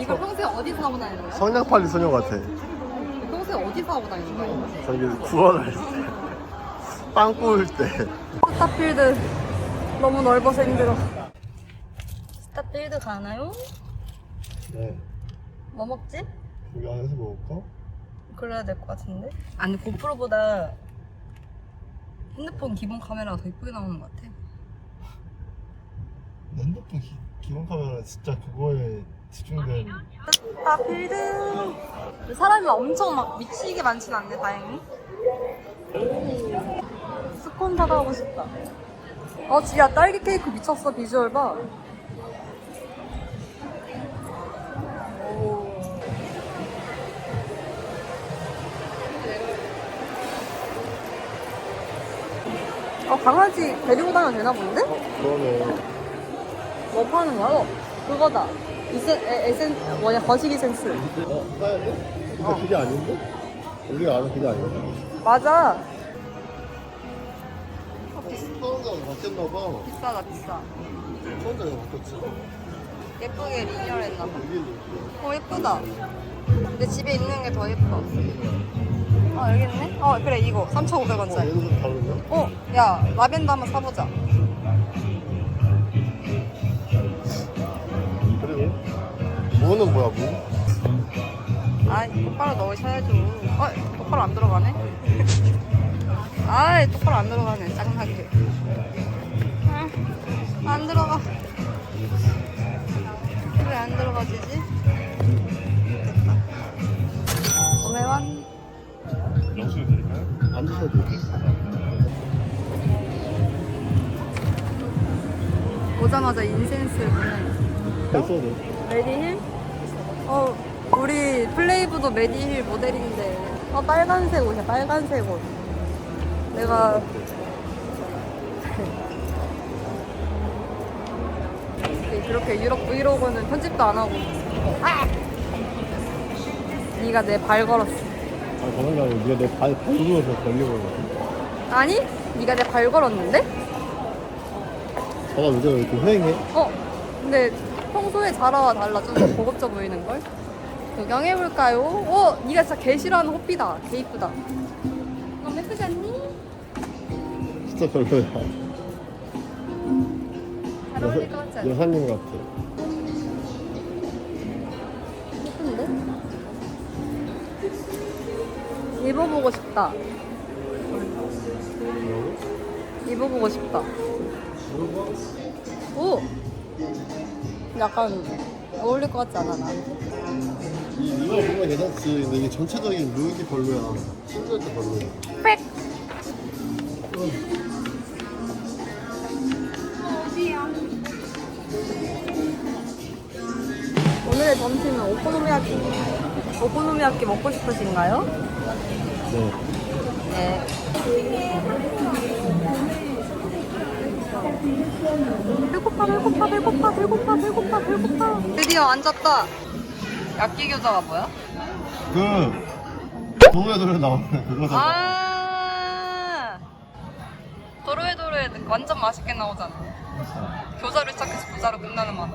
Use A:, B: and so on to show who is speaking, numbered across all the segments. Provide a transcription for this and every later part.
A: 이거 평소에 어디서 하고 다니는 거야?
B: 성냥팔이 소녀 같아.
A: 평소에 어디서 하고 다니는 거야?
B: 저기 구원할 때. 빵 구울 때.
A: 스타필드 너무 넓어서 힘들어. 스타필드 가나요?
B: 네.
A: 뭐 먹지?
B: 여기 안에서 먹을까?
A: 그래야 될 것 같은데? 아니 고프로보다 핸드폰 기본 카메라가 더 이쁘게 나오는 것 같아.
B: 핸드폰 기, 기본 카메라 진짜 그거에 집중된.
A: 스타필드 사람이 엄청 막 미치게 많진 않네 다행히. 스콘 사가고 싶다. 어 지야 딸기 케이크 미쳤어 비주얼 봐. 오. 어 강아지 데리고 다녀도 되나 본데?
B: 그러네.
A: 뭐 파는 거야? 어, 그거다. 이센, 에, 에센, 뭐냐, 거시기 센스.
B: 어, 사야 돼? 근데 그게 아닌데? 우리가 아는 그게 아닌데?
A: 맞아.
B: 사원자가 바뀌었나 봐.
A: 비싸다, 비싸.
B: 사원자가 바뀌었지.
A: 예쁘게 리뉴얼했나봐.
B: 이게 이렇게.
A: 어, 예쁘다. 내 집에 있는 게 더 예뻐. 어, 여기 있네? 어, 그래, 이거.
B: 어,
A: 3,500원짜리.
B: 얘는 좀 다르냐?
A: 어, 야, 라벤더 한번 사보자.
B: 무는 뭐야 무?
A: 아, 똑바로 넣으셔야죠. 어, 똑바로 안 들어가네? 아이, 똑바로 안 들어가네. 짜증나게. 아, 안 들어가. 왜 안 들어가지지? 오메완.
B: 영수증 드릴까요? 안 드셔도 돼요.
A: 오자마자 인센스를 보내.
B: 됐어도.
A: 메디힐? 플레이브도 메디힐 모델인데. 어, 빨간색 옷이야, 빨간색 옷. 내가. 그렇게 유럽 브이로그는 편집도 안 하고. 아! 네가 내 발 걸었어.
B: 아, 그런 게 아니고 네가 내발 발구에서 걸리고
A: 아니? 네가 내 발 걸었는데?
B: 저가 요즘 이렇게 휑해?
A: 어? 근데 평소에 자라와 달라 좀 더 고급져 보이는 걸? 구경해 볼까요? 어, 네가 진짜 개 싫어하는 호피다. 개 이쁘다. 너무 예쁘지 않니?
B: 진짜 별로야.
A: 잘 어울릴 것 같지 않아?
B: 여사님 같아.
A: 예쁜데? 입어보고 싶다. 입어보고 싶다. 오! 약간 어울릴 것 같지 않아, 나한테?
B: 이 이거 보면 괜찮지. 근데 이게 전체적인 룩이 별로야. 신기할 때 별로야.
A: 빽! 오늘의 점심은 오코노미야끼. 오코노미야끼 먹고 싶으신가요?
B: 네.
A: 네. 배고파, 배고파, 배고파, 배고파, 배고파, 배고파. 드디어 앉았다. 야끼 교자가 뭐야?
B: 그 도로에 도로 나오는 그거잖아.
A: 아 도로에 도로에 완전 맛있게 나오잖아 교자를 시작해서 부자로 끝나는 맛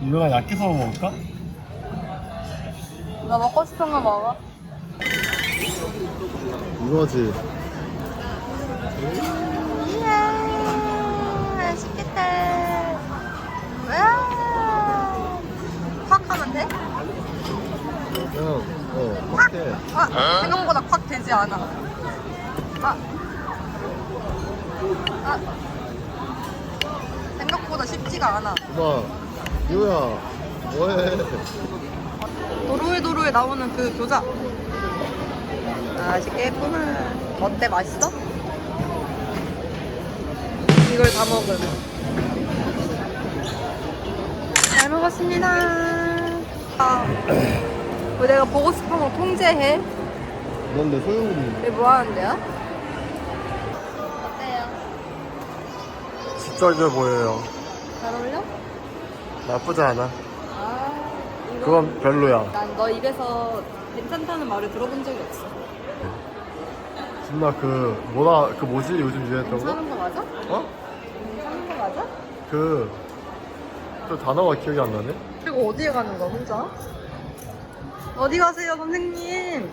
B: 이거랑 약해서 먹을까?
A: 나 먹고 싶은 거 먹어
B: 이거지.
A: 이야 맛있겠다 와. 콱 하면 돼?
B: 그냥 어 어때?
A: 아 생각보다 콱 되지 않아 아. 아. 생각보다 쉽지가 않아
B: 봐. 이거야. 뭐해?
A: 도로에 도로에 나오는 그 교자 맛있겠구만 어때 맛있어? 이걸 다 먹음 잘 먹었습니다 아, 왜 내가 보고 싶은 거 통제해?
B: 넌 내 소용돌이.
A: 왜 뭐 하는데요? 어때요?
B: 진짜 이제 보여요.
A: 잘 어울려?
B: 나쁘지 않아.
A: 아 이거
B: 그건 별로야.
A: 난 너 입에서 괜찮다는 말을 들어본 적이 없어
B: 존나 그 뭐라 그 뭐지 요즘 유행했던 거?
A: 괜찮은 거 맞아?
B: 어?
A: 괜찮은 거 맞아?
B: 그그 단어가 기억이 안 나네.
A: 그리고 어디에 가는 거야 혼자? 어디 가세요 선생님?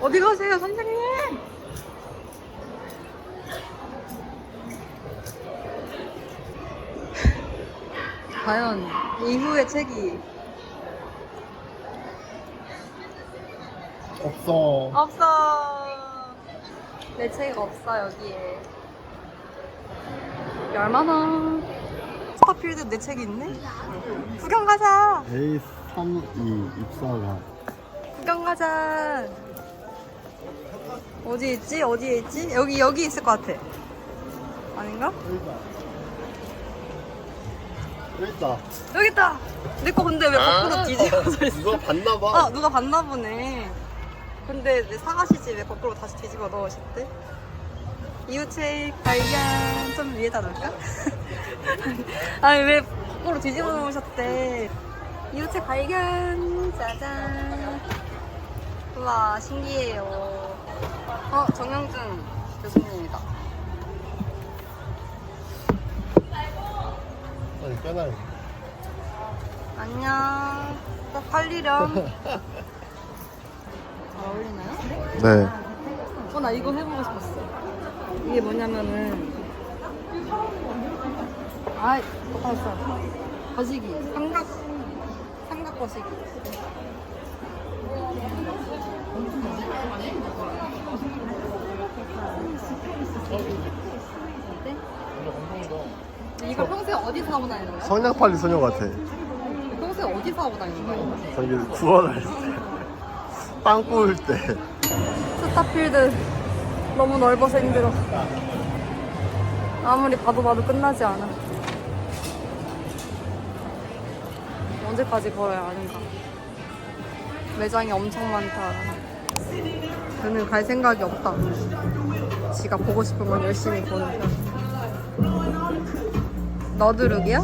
A: 어디 가세요 선생님? 과연 이후의 책이
B: 없어.
A: 없어. 내책 없어 여기에. 여기 얼마나? 스타필드 내 책이 있네. 구경 가자.
B: A32 입사가.
A: 구경 가자. 어디 있지? 어디에 있지? 여기 여기 있을 것 같아. 아닌가?
B: 여기 있다.
A: 여기 있다. 내 거 근데 왜 거꾸로 뒤집어져 있어?
B: 이거 봤나봐.
A: 아 누가 봤나 보네. 근데 내 사가시지 왜 거꾸로 다시 뒤집어 넣으셨대? 이웃책 발견 좀 위에다 놓을까? 아니 왜 거꾸로 뒤집어 놓으셨대? 이웃책 발견 짜잔. 우와 신기해요. 어 정영준 교수님이다.
B: 아니, 빼놔요.
A: 안녕. 꼭 팔리렴. 잘 어울리나요?
B: 네.
A: 어, 나 이거 해보고 싶었어. 이게 뭐냐면은. 아, 똑같았어. 거시기. 삼각, 삼각 거시기. 이거 평소에 어디 사고 다니는 거야?
B: 성냥팔이 소녀 같아.
A: 평소에 어디 사고 다니는 거야?
B: 저기 구원할 때. 빵 구울 때.
A: 스타필드 너무 넓어서 힘들어. 아무리 봐도 봐도 끝나지 않아. 언제까지 걸어야 하는가. 매장이 엄청 많다. 저는 갈 생각이 없다. 지가 보고 싶은 건 열심히 보는 편. 너드룩이야?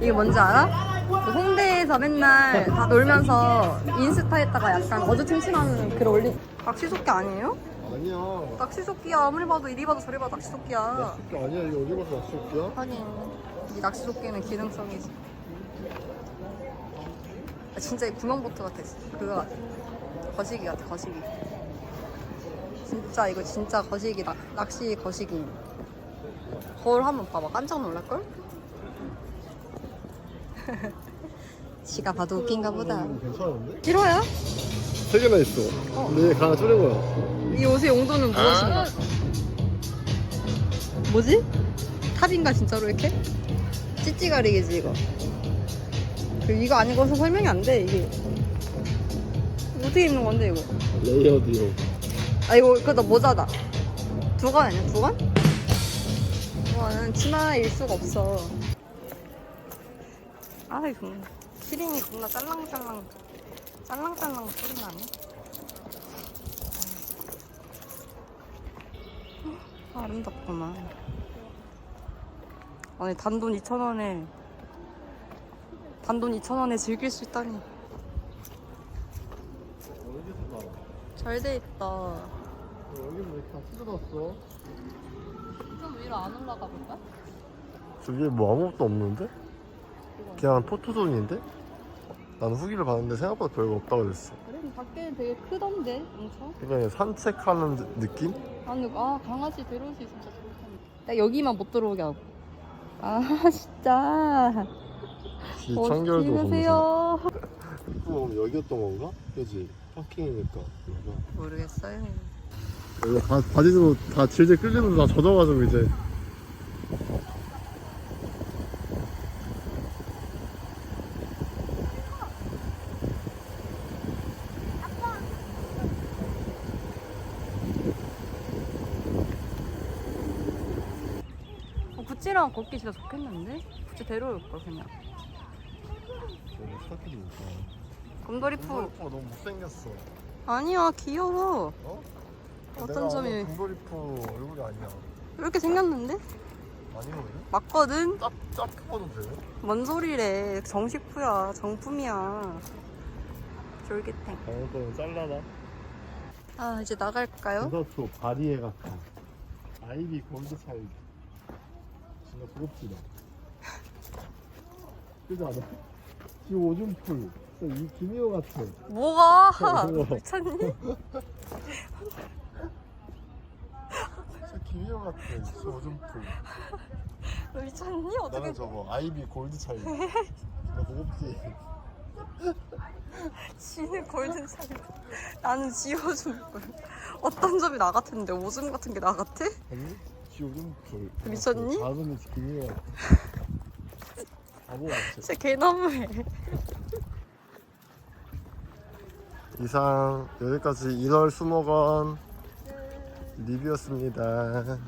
A: 이게 뭔지 알아? 그 홍대에서 맨날 다 놀면서 인스타에다가 약간 어두침침하는 글 올린 낚시속기 아니에요?
B: 아니야.
A: 낚시속기야 아무리 봐도 이리 봐도 저리 봐도 낚시속기야
B: 낚시기 아니야. 이거 어디 가서 낚시올게야?
A: 하긴 이 낚시속기는 기능성이지 아, 진짜 이 구명보트 같아 그거 같아 거시기 같아 거시기 진짜 이거 진짜 거시기 낚, 낚시 거시기 거울 한번 봐봐 깜짝 놀랄걸? 지가 봐도 웃긴가 보다
B: 음, 괜찮은데?
A: 싫어요?
B: 세 개나 있어.
A: 어.
B: 근데 얘 하나 줄인 거야.
A: 이 옷의 용도는 무엇인가? 뭐지? 탑인가 진짜로 이렇게? 찌찌가리개지 이거. 그 이거 아니고서 설명이 안 돼 이게. 어떻게 입는 건데 이거?
B: 레이어드용.
A: 아 이거 그다 모자다. 두건 아니야 두건? 이거는 치마일 수가 없어. 아이 그 키링이 겁나 짤랑짤랑 짤랑짤랑 소리 나네. 아, 아름답구만. 아니 단돈 2,000원에 단돈 2,000원에 즐길 수 있다니
B: 어디서 봐?
A: 잘돼 있다.
B: 여기는 왜 이렇게 다 찢어놨어?
A: 좀 위로 안 올라가 볼까?
B: 저기 뭐 아무것도 없는데? 그냥 포토존인데? 나는 후기를 봤는데 생각보다 별거 없다고 그랬어.
A: 그래 밖에는 되게 크던데 엄청.
B: 그냥 산책하는 느낌?
A: 아니 아 강아지 데려올 수 있으면 진짜 좋을 텐데. 나 여기만 못 들어오게 하고. 아 진짜.
B: 이 청결도 검사.
A: 찍으세요.
B: 입구 여기였던 건가? 그지? 파킹이니까.
A: 모르겠어요.
B: 바, 바지도 다 질질 끌리면서 다 젖어가지고 이제.
A: 어, 구찌랑 걷기 진짜 좋겠는데? 구찌 데려올 걸 그냥.
B: 너무 착해지니까.
A: 곰돌이푸.
B: 금돌이프가 너무 못생겼어.
A: 아니야 귀여워.
B: 어?
A: 어떤 점이-
B: 금돌이프 얼굴이 아니야.
A: 이렇게 생겼는데?
B: 아니거든?
A: 맞거든?
B: 짭, 짭거든 돼.
A: 뭔 소리래. 정식푸야. 정품이야. 졸깃탱.
B: 다음 거는 잘라라.
A: 아 이제 나갈까요?
B: 부서초 바리에 같아. 아이비 골드 차이. 진 짜 부럽지다. 그지 않아? 지금 오줌 풀. 이 김희호 같아.
A: 뭐가. 미쳤니?
B: 진짜 김희호 같아. 지 오줌 풀.
A: 너 미쳤니? 어떻게
B: 나는 저거 아이비 골드 차이. 나 고급지.
A: 지는 골든 차이 나는 지워준 걸 어떤 점이 나 같은데 오줌 같은 게 나 같아?
B: 아니? 지 오줌풀.
A: 미쳤니?
B: 다음은. 바보 같아.
A: 진짜 개너무해
B: 이상 여기까지 1월 수목원 리뷰였습니다.